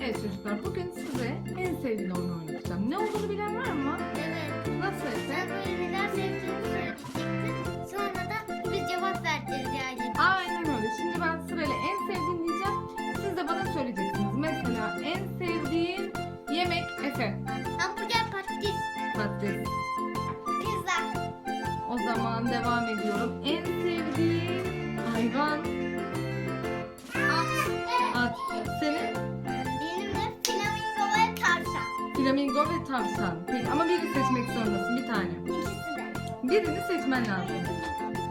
Evet çocuklar bugün size en sevdiğim oyunu oynatacağım. Ne olduğunu bilen var mı? Evet. Nasıl Efe? Sen böyle neler sevdiğini söyleyecektin. Sonra da biz cevap vereceğiz yani. Aynen öyle. Şimdi ben sırayla en sevdiğim diyeceğim. Siz de bana söyleyeceksiniz. Mesela en sevdiğin yemek Efe. Hamburger, patates, Patates. pizza. O zaman devam ediyorum. En sevdiğin hayvan flamingo ve tavşan. Peki, ama biri seçmek zorundasın. Bir tane. İkisi de. Birini seçmen lazım.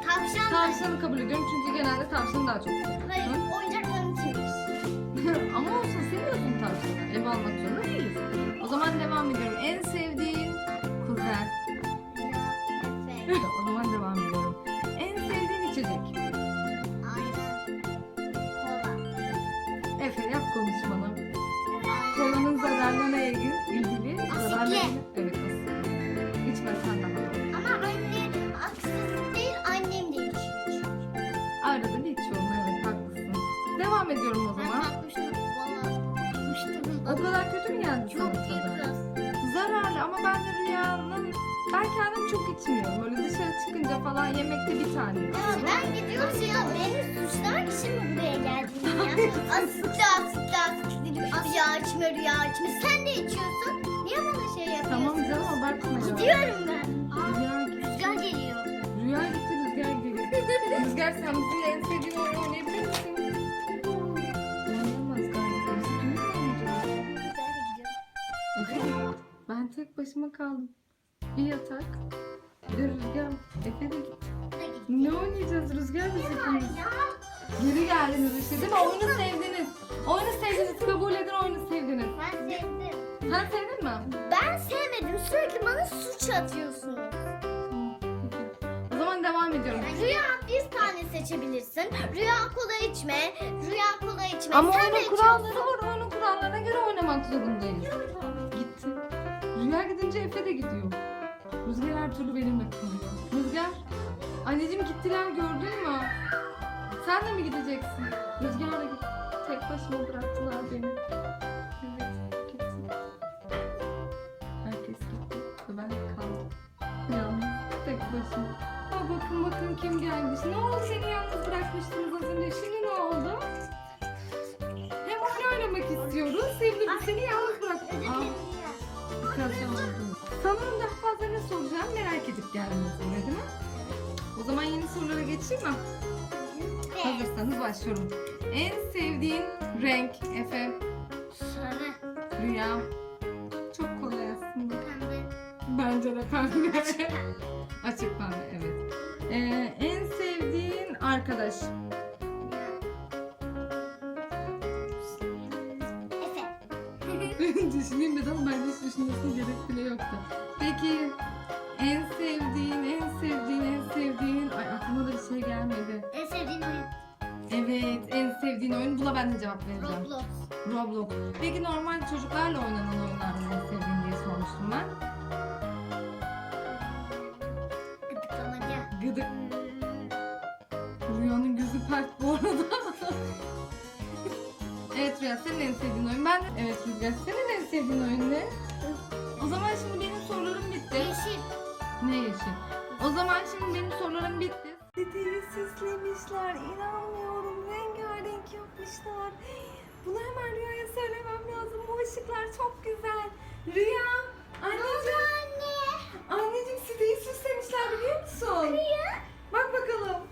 Tavşan. Tavşanı kabul ediyorum çünkü genelde tavşanı daha çok seviyorum. Hayır, oyuncaklarım Asitli asitli asitli rüya içme rüya içme. Sen de içiyorsun. Niye bana şey yapıyorsun? Tamam canım abartma ya. Gidiyorum ben. Rüya gitti. Rüzgar geliyor. Rüya gitti rüzgar geliyor. rüzgar sen bizimle en sevdiğin oyunu oynayabilir misin? Oynayamaz galiba. Biz ikimiz oynayacağız. Ben tek başıma kaldım. Bir yatak. Bir de rüzgar. Efe de gitti. Ne oynayacağız rüzgar biz ikimiz? Geri geldiniz işte değil mi? Oyunu sevdiniz. Oyunu sevdiniz. Kabul edin oyunu sevdiniz. Ben sevdim. Sen sevdin mi? Ben sevmedim. Sürekli bana suç atıyorsunuz. O zaman devam ediyorum. Rüya bir tane seçebilirsin. Rüya kola içme. Rüya kola içme. Ama Sen de oyunun kuralları içiyorsun. var. Oyunun kurallarına göre oynamak zorundayız. Gitti. Rüzgar gidince Efe de gidiyor. Rüzgar her türlü benimle kalıyor. Rüzgar. Anneciğim gittiler gördün mü? Sen de mi gideceksin? Rüzgar da gitti. Tek başıma bıraktılar beni. Evet gitti. Herkes gitti. Ve ben kaldım. Yalnız tek başıma. Aa, bakın bakın kim gelmiş. Ne oldu seni yalnız bırakmıştınız az önce. Şimdi ne oldu? Hem oyun oynamak istiyoruz. Sevdim seni yalnız bırak. Aa, Kazandım. Sanırım daha fazla ne soracağım merak edip geldiniz buraya değil mi? O zaman yeni sorulara geçeyim mi? Hazırsanız başlıyorum. En sevdiğin renk Efe, Sarı. Rüya. Çok kolay aslında. Pembe. Bence de pembe. Açık pembe evet. Ee, en sevdiğin arkadaş. Efe. Düşüneyim dedim ben hiç düşünmesine gerek bile yoktu. Peki sevdiğin oyun. Buna ben de cevap vereceğim. Roblox. Roblox. Peki normal çocuklarla oynanan oyunlardan en sevdiğin diye sormuştum ben. Gıdıklamaca. Gıdık. Rüyanın gözü pert bu arada. evet Rüya senin en sevdiğin oyun. Ben evet Rüzgar senin en sevdiğin oyun ne? O zaman şimdi benim sorularım bitti. Yeşil. Ne yeşil? O zaman şimdi benim sorularım bitti. Siteyi süslemişler. İnanmıyorum. Rengarenk yapmışlar. Bunu hemen Rüya'ya söylemem lazım. Bu ışıklar çok güzel. Rüya. Anneciğim. Anne. Anneciğim siteyi süslemişler biliyor musun? Bak bakalım.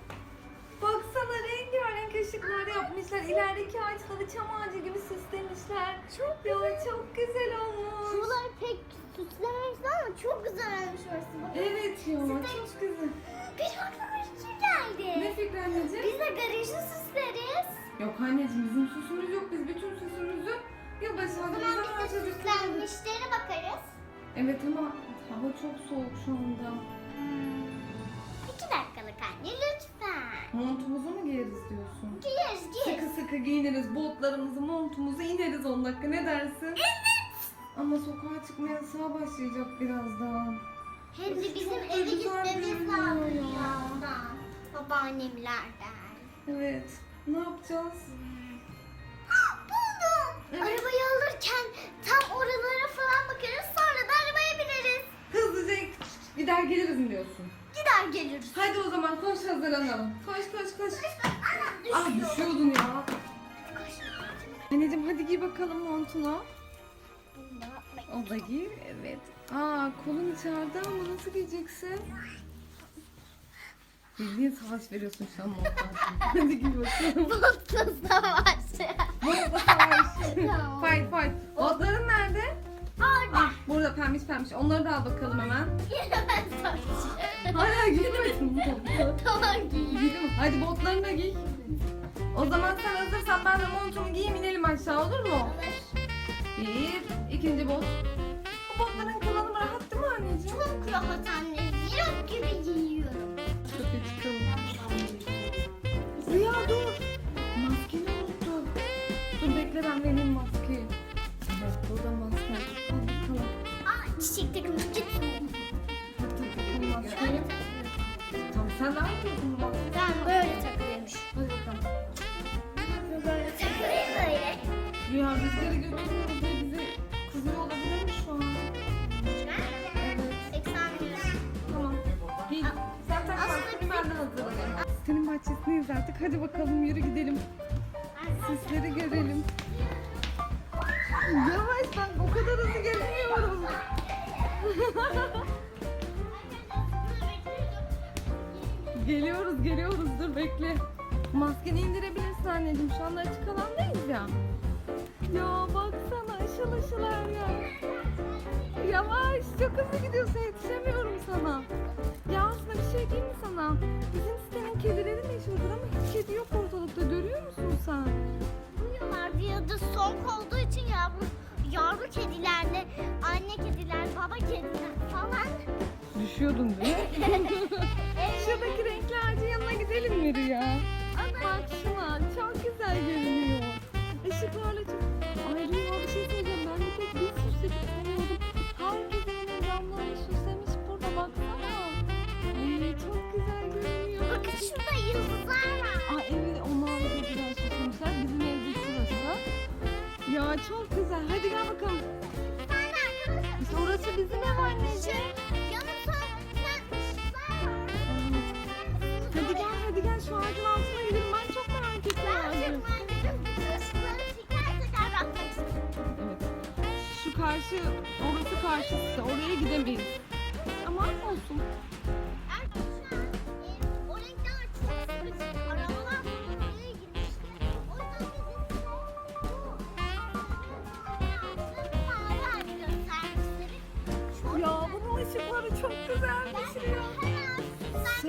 Baksana rengarenk ışıklar yapmışlar. İlerideki ağaçları çam ağacı gibi süslemişler. Çok Ya çok güzel olmuş. Şuralar pek süslememişler ama çok güzel olmuş orası. Bak. Evet ya çok güzel. Bir aklıma fikir geldi. Ne fikri anneciğim? Biz de garajı süsleriz. Yok anneciğim bizim süsümüz yok. Biz bütün süsümüzü yılbaşına O zaman biz de çocuklar. süslenmişlere bakarız. Evet ama hava çok soğuk şu anda. İki dakikalık anne lütfen. Montumuzu mu giyeriz diyorsun? Giyeriz giyeriz. Sıkı sıkı giyiniriz, botlarımızı, montumuzu ineriz 10 dakika. Ne dersin? Evet. Ama sokağa çıkma yasağı başlayacak birazdan. Hem de bizim Çok da eve güzel gitmemiz görünüyor lazım ya. birazdan. Babaannemlerden. Evet. Ne yapacağız? Ah, buldum. Evet. Arabayı alırken tam oralara falan bakarız sonra da arabaya bineriz. Hızlıca gider geliriz mi diyorsun? Gider geliriz. Hadi o zaman koş hazırlanalım. Koş koş koş. Ana Ah düşüyor. düşüyordun ya. Anneciğim hadi giy bakalım montunu. O da giy. Evet. Aa kolun içeride ama nasıl giyeceksin? Bildiğin savaş veriyorsun şu an montuna. hadi giy bakalım. Botla savaşı. Burada savaş. Tamam. fight fight. Botların nerede? Orada. Ah burada pembiş pembiş. Onları da al bakalım hemen. Yine ben. Hala giymedin mi? Tamam giy. Hadi botlarını da giy. O zaman sen hazırsan ben de montumu giyeyim inelim aşağı olur mu? Bir, ikinci bot. Bu botların kullanımı rahat değil mi anneciğim? Çok rahat anne. Yok gibi giyiyorum. Kötü çıkalım. Rüya dur. Maskeni unuttum. Dur bekle ben vereyim maskeyi. Evet burada maske. Al bakalım. Aa çiçek takımı gitsin. Tak tak bakalım maskeyi. Tamam sen ne yapıyorsun bu maskeyi? Ben böyle takılıyormuş. Hadi bakalım. Böyle takılayım böyle. Rüya rüzgarı götürüyoruz bahçesindeyiz artık. Hadi bakalım yürü gidelim. Sisleri görelim. Yavaş ben o kadar hızlı gelemiyorum. geliyoruz geliyoruz dur bekle. Maskeni indirebilirsin anneciğim. Şu anda açık alandayız ya. Ya baksana ışıl ışıl her yer. Yavaş çok hızlı gidiyorsun yetişemiyorum sana. Diyeyim mi sana? Bizim sitenin kedileri meşhurdur ama hiç kedi yok ortalıkta görüyor musun sen? Uyuyorlar bir yılda soğuk olduğu için yavru, yavru kedilerle anne kediler, baba kediler falan. Düşüyordun değil mi? Şuradaki renkli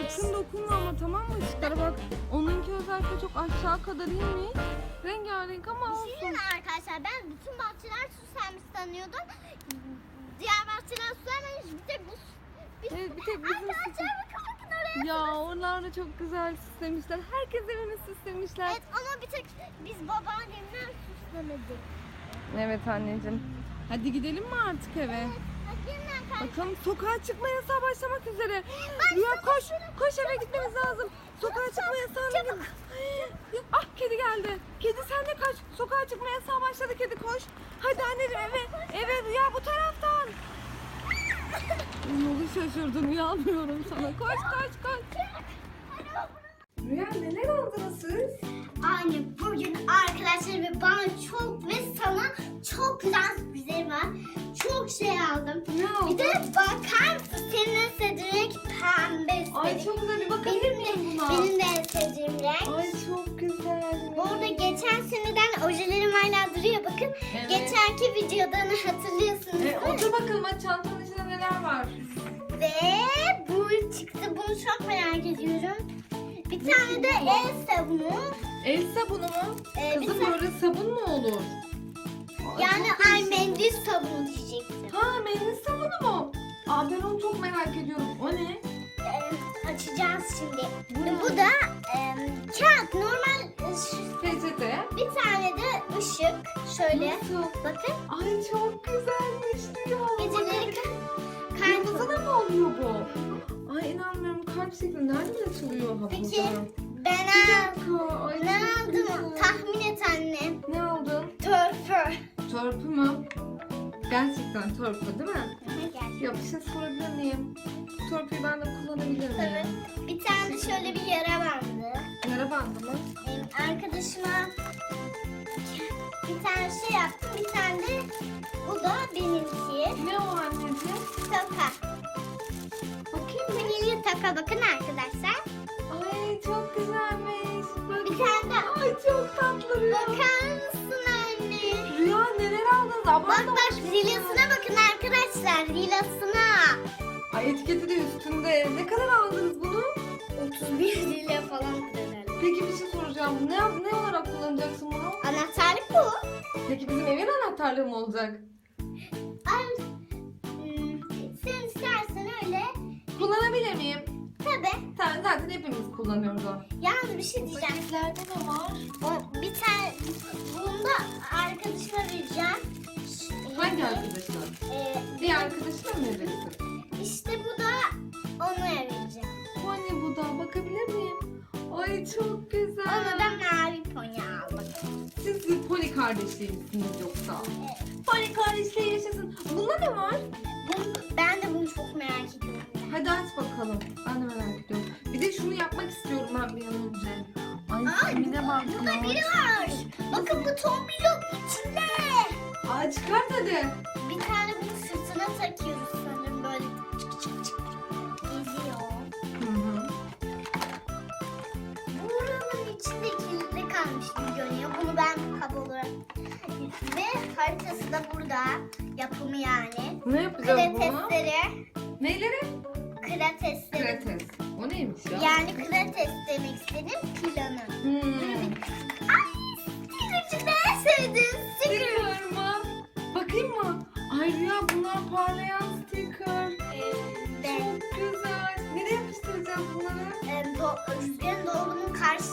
Sakın dokunma ama tamam mı ışıklara bak. Onunki özellikle çok aşağı kadar inmiş. Rengarenk ama olsun. Düşünün arkadaşlar ben bütün bahçeler süslenmiş sanıyordum. Diğer bahçeler süslenmemiş. Bir tek bu bir, Evet, bir tek bizim Arkadaşlar bakın bakın oraya. Ya onlar da çok güzel süslemişler. Herkes evini süslemişler. Evet ama bir tek biz babaannemler süslemedik. Evet anneciğim. Hadi gidelim mi artık eve? Kay- Bakalım sokağa çıkma yasağı başlamak üzere. Rüya koş, koş eve gitmemiz lazım. Sokağa çıkma yasağına gir. Ah kedi geldi. Kedi sen de kaç. Sokağa çıkma yasağı başladı kedi koş. Hadi anneciğim eve. Eve Rüya bu taraftan. Yolu şaşırdın uyanmıyorum sana. Koş koş koş. Rüya neler aldınız siz? Anne bugün arkadaşlar ve bana çok ve sana çok güzel sürprizlerim var. Çok şey aldım. Ne aldın? Bir de bakar mısın senin renk pembe Ay çok güzel bir bakabilir miyim buna? benim de en sevdiğim renk. Ay çok güzel. Bu arada geçen seneden ojelerim hala duruyor bakın. Evet. Geçenki videodan hatırlıyorsunuz E, otur bakalım hadi Bir tane de el sabunu. El sabunu mu? Ee, bir Kızım tane- böyle sabun mu olur? Aa, Yani çok ay değişik. mendil sabunu diyecektim. Ha mendil sabunu mu? Aa ben onu çok merak ediyorum. O ne? Ee, açacağız şimdi. Bu da e, kağıt normal e, Peçete. bir tane de ışık şöyle Nasıl? bakın Ay çok güzelmiş ya. geceleri Kırmızı kalp da mı oluyor bu? Ay inanmıyorum kalp şekli nereden açılıyor ha Peki ben Bir al- dakika. Ay, ne çok aldım tahmin et anne Ne aldın? törpü Törpü mü? Gerçekten torpil değil mi? Gel. Ya bir şey sorabilir miyim? Torpili ben de kullanabilir Tabii. miyim? Bir tane de şöyle bir yara bandı. Yara bandı mı? Arkadaşıma bir tane şey yaptım. Bir tane de bu da benimki. Ne o anneciğim? Taka. Yeni taka bakın arkadaşlar. Ay çok güzelmiş. Bir tane de Ay çok tatlı Rüya. bakar mısın anne? Rüya neler aldınız? Bak Abartma. bak rilasına bakın arkadaşlar rilasına. Ay etiketi de üstünde. Ne kadar aldınız bunu? 31 lira falan herhalde. Peki bir şey soracağım. Ne, ne olarak kullanacaksın bunu? Anahtarlık bu. Peki bizim evin anahtarlığı mı olacak? Kullanabilir miyim? Tabii. Tamam zaten hepimiz kullanıyoruz o. Yalnız bir şey diyeceğim. Paketlerde ne var? O bir tane bunu da arkadaşıma vereceğim. Hangi arkadaşına? Ee, Bir arkadaşına mı verirsin? işte bu da ona vereceğim. Anne bu da bakabilir miyim? Ay çok güzel. Ona da mavi poli kardeşleri misiniz yoksa? Poli kardeşleri yaşasın. Bunda ne var? Bunu- ben de bunu çok merak ediyorum. Hadi aç bakalım. Ben de merak ediyorum. Bir de şunu yapmak istiyorum ben bir an önce. Ay Ay, kimine bak Burada biri var. Bakın bu tombilok içinde. Ay çıkart hadi. Bir tane bunu sırtına takıyoruz haritası da burada. Yapımı yani. Ne yapacağız bunu? Kratesleri. Neyleri? Kratesleri. Krates. O neymiş ya? Yani krates demek istedim planı. Hmm. Ay stickercı ben sevdim sticker. Sticker mı? Bakayım mı? Ay Rüya bunlar parlayan sticker. Çok güzel. Nereye yapıştıracağız bunları? e, do, rüzgarın doğrunun karşı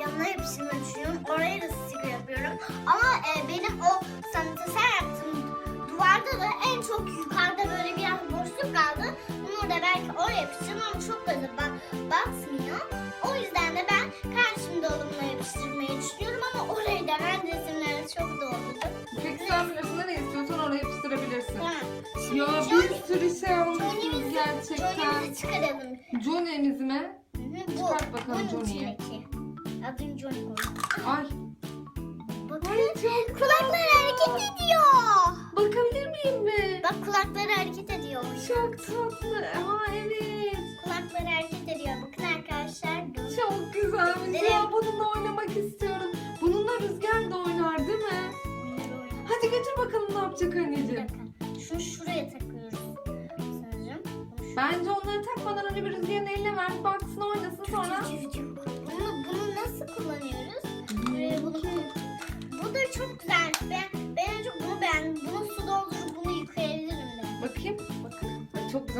yanına yapıştırmayı düşünüyorum. Oraya da sticker yapıyorum. Ama e, benim o sanatesel yaptığım duvarda da en çok yukarıda böyle biraz boşluk kaldı. Bunu da belki oraya yapıştırırım ama çok da bak, batmıyor. O yüzden de ben karşım dolumuna yapıştırmayı düşünüyorum ama orayı da ben resimlerle çok doldurdum. Peki sen nereye istiyorsan oraya yapıştırabilirsin. Tamam. Ya Johnny- bir sürü şey Johnny'mizi- gerçekten. Johnny'mizi çıkaralım. Johnny'miz mi? Hı hı, Bu, Çıkart bakalım Johnny'yi. Adını Johnny. Ay. Bakın Ay çok kulakları hareket ediyor. Bakabilir miyim mi? Bak kulakları hareket ediyor. Çok tatlı. Aa evet. Kulakları hareket ediyor. Bakın arkadaşlar. Çok güzelmiş. Evet. Ya bununla oynamak istiyorum. Bununla Rüzgar da oynar değil mi? Oynar, oynar. Hadi götür bakalım ne yapacak anneciğim. Şunu şuraya takıyoruz. Sanırım. Bence onları takmadan önce bir Rüzgar'ın eline ver. Baksın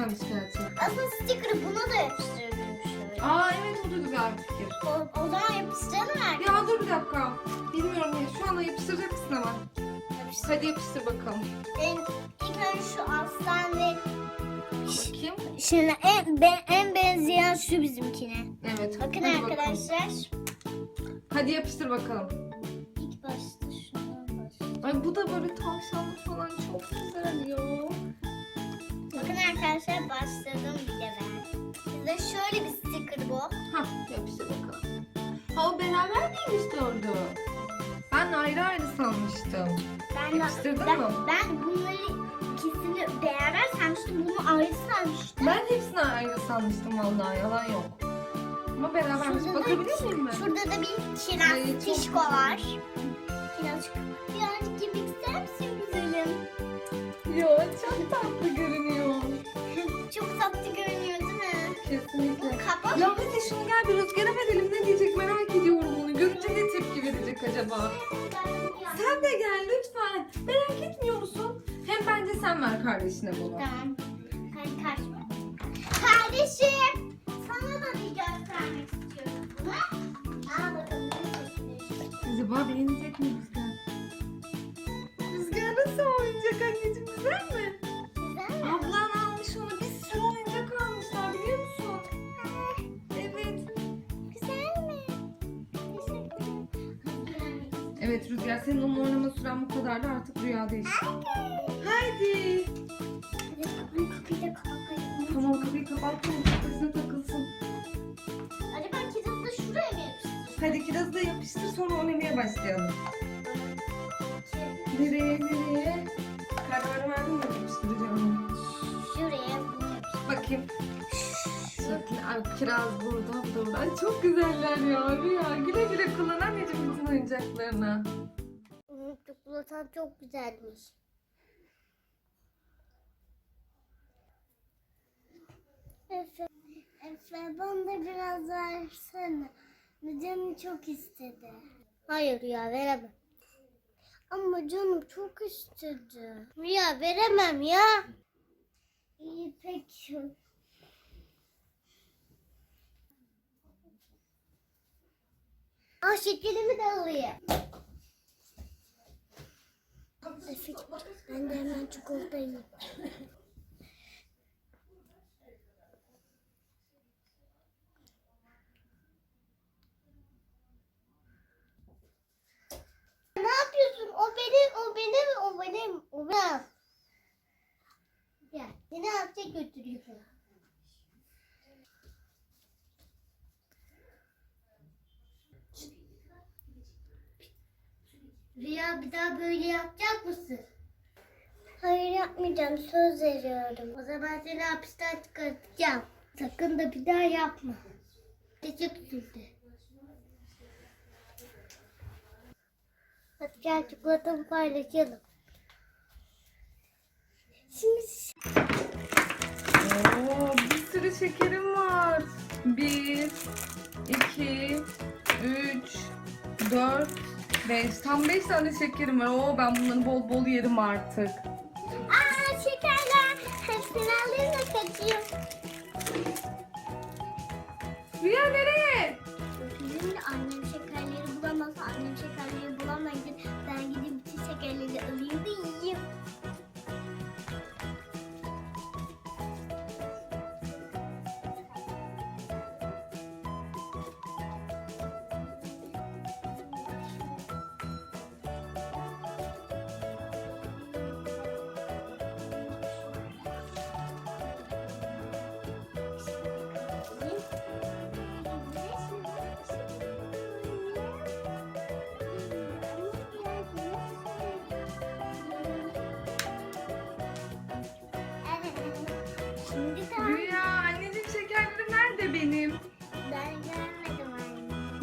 Güzelmiş gerçekten. Aslında sticker'ı buna da yapıştırabilirim şöyle. Aa evet o da güzel bir fikir. O, o zaman yapıştıralım arkadaşlar. Ya dur bir dakika. Bilmiyorum ya. Şu anda yapıştıracak mısın hemen? Yapıştır. Hadi yapıştır bakalım. En, ilk önce şu aslan ve Bakayım. Şimdi en, be, en benzeyen şu bizimkine. Evet. Bakın hadi bakalım. arkadaşlar. Hadi yapıştır bakalım. İlk başta şundan başlayalım. Ay bu da böyle tavşanlı falan çok güzel ya. Bakın arkadaşlar başladım bile ben. Size şöyle bir sticker bu. Hah yapıştır bakalım. Ha o beraber miymiş dördü? Ben ayrı ayrı sanmıştım. Ben, Yapıştırdın ben, mı? ben bunları ikisini beraber sanmıştım. Bunu ayrı sanmıştım. Ben hepsini ayrı sanmıştım vallahi yalan yok. Ama berabermiş. Şurada da- Bakabilir miyim ben? Şurada da bir Ay, kiraz çok pişko var. Birazcık, birazcık yemek ister misin güzelim? Ya çok tatlı görünüyor. Ya hadi şunu gel bir rüzgara verelim ne diyecek merak ediyorum onu. Görünce ne tepki verecek acaba? Sen de gel lütfen. Merak etmiyor musun? Hem bence sen ver kardeşine bunu. Tamam. Hadi kaçma. Kardeşim. Sana da bir göstermek istiyorum bunu. Al bakalım. Acaba beğenecek mi Rüzgar? Rüzgar nasıl oyuncak anneciğim güzel mi? Senin oynama süren bu kadardı artık rüyada işte. Haydi. Tamam kapıyı kapat. Kızına takılsın. Acaba kitabı da şuraya mı yapıştırayım? Hadi kirazı da yapıştır sonra oynamaya başlayalım. Nereye nereye? Kararı verdin mi yapıştıracağım? Şuraya. Bakayım. Ay, kiraz burada, bu da burada. Ay, çok güzeller ya Rüya. Güle güle kullan anneciğim bütün oyuncaklarını. Çikolatan çok güzelmiş. Efe, Efe bana biraz versene. Canım çok istedi. Hayır ya veremem. Ama canım çok istedi. Ya veremem ya. İyi peki. Aa şekerimi de alayım. Ben de hemen çikolata. Ne yapıyorsun? O benim, o benim, o benim, o benim. Ya, seni hapse götürüyorum. Rüya bir daha böyle yapacak mısın? Hayır yapmayacağım söz veriyorum. O zaman seni hapisten çıkartacağım. Sakın da bir daha yapma. Teşekkür ederim. Hadi gel çikolatamı paylaşalım. Şimdi Oo, bir sürü şekerim var. Bir, iki, üç, dört, beş. Tam beş tane şekerim var. Oo, ben bunları bol bol yerim artık. Aa şekerler. Hepsini alayım da kaçayım. Rüya nereye?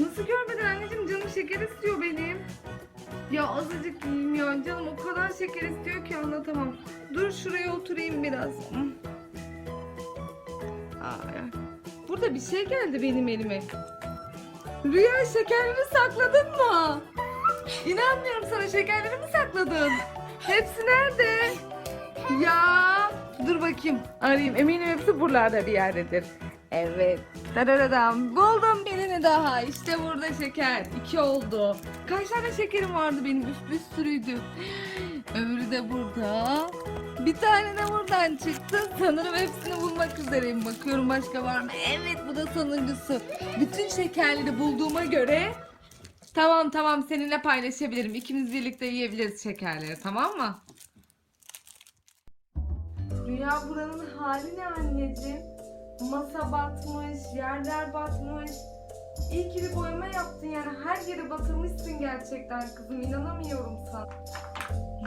Nasıl görmedin anneciğim canım şeker istiyor benim. Ya azıcık yiyeyim ya canım o kadar şeker istiyor ki anlatamam. Dur şuraya oturayım biraz. Ay. Burada bir şey geldi benim elime. Rüya şekerleri sakladın mı? İnanmıyorum sana şekerleri mi sakladın? Hepsi nerede? Ya dur bakayım arayayım eminim hepsi buralarda bir yerdedir. Evet. Dadadadam. Buldum birini daha. İşte burada şeker. İki oldu. Kaç tane şekerim vardı benim? Üst bir sürüydü. Öbürü de burada. Bir tane de buradan çıktı. Sanırım hepsini bulmak üzereyim. Bakıyorum başka var mı? Evet bu da sonuncusu. Bütün şekerleri bulduğuma göre Tamam tamam seninle paylaşabilirim. İkimiz birlikte yiyebiliriz şekerleri tamam mı? Rüya buranın hali ne anneciğim? Masa batmış, yerler batmış. İyi ki bir boyama yaptın yani her yere batırmışsın gerçekten kızım inanamıyorum sana.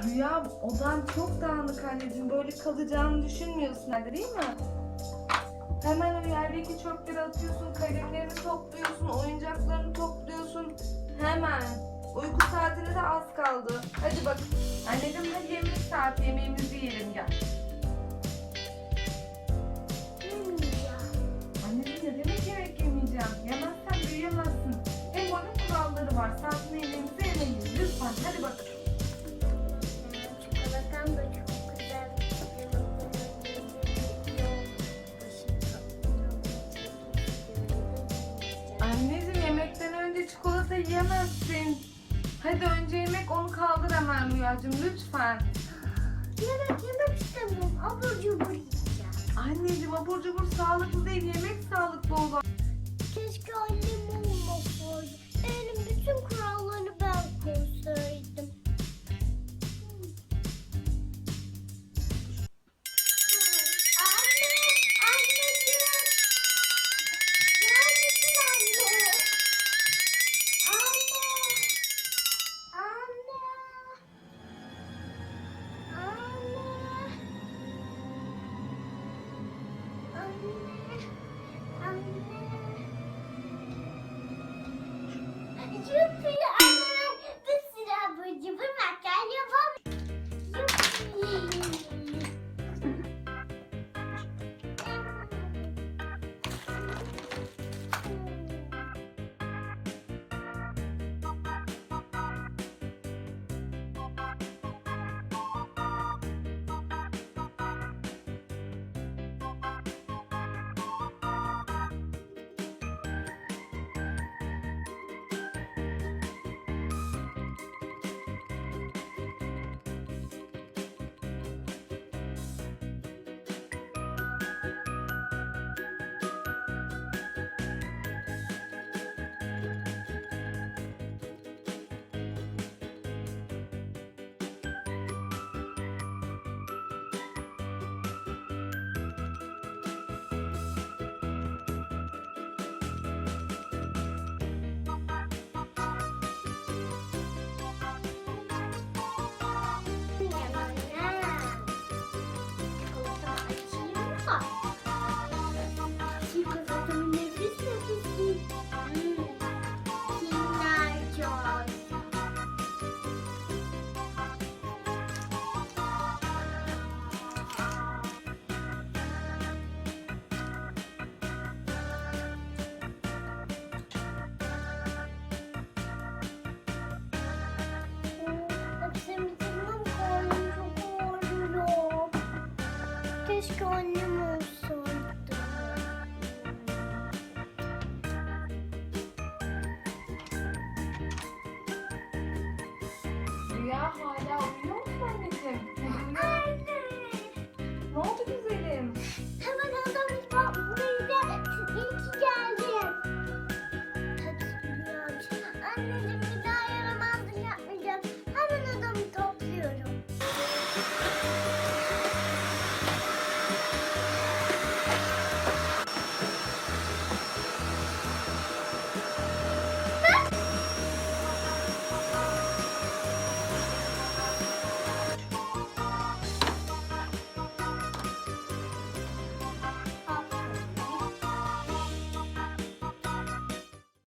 Rüya odan çok dağınık anneciğim böyle kalacağını düşünmüyorsun herhalde değil mi? Hemen o yerdeki çöpleri atıyorsun, kalemlerini topluyorsun, oyuncaklarını topluyorsun. Hemen. Uyku saatine de az kaldı. Hadi bak. Anneciğim hadi yemek saati yemeğimizi yiyelim gel. Rüyacığım lütfen. Yemek yemek istemiyorum. Abur cubur yiyeceğim. Anneciğim abur cubur sağlıklı Aa. Rüya hala uyuyor musun anneciğim? Anne. Ne oldu güzelim?